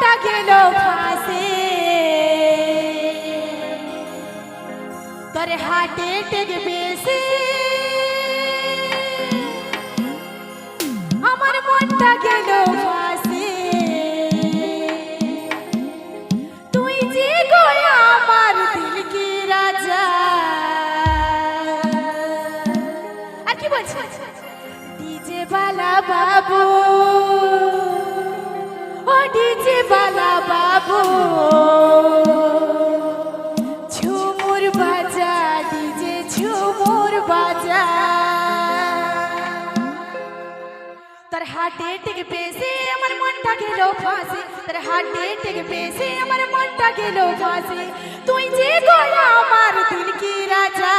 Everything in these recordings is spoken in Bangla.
প্রাণটা ফাঁসে। তোর হাটে টেক বেশি। আমার মনটা গেল তুই গোয়া আমার রাজা। আর কি বাবু। ঝুমুর বাজা ডিজে ঝুমুর বাজা। তার হাটে টিকে পেশে আমার মনটা গেল ফাঁসে। হাটে টিকে পেশে আমার মনটা গেল তুই যে গলা আমার দিল কি রাজা?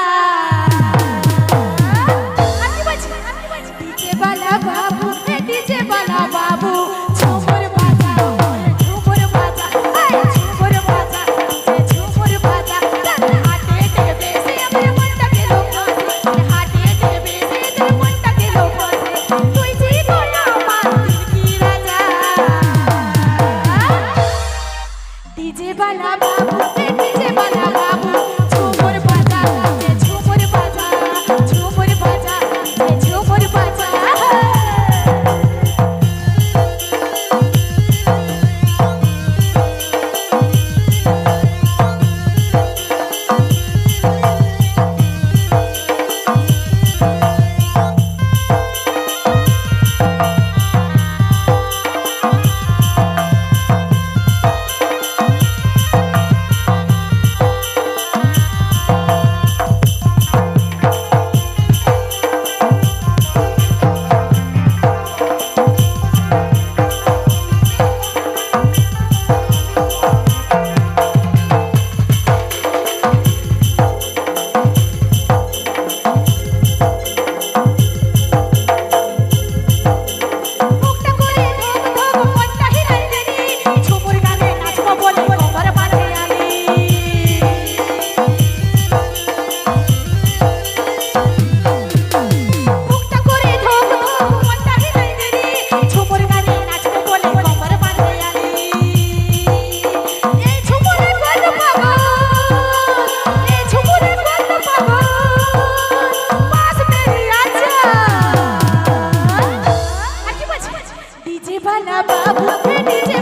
বাবু নিজে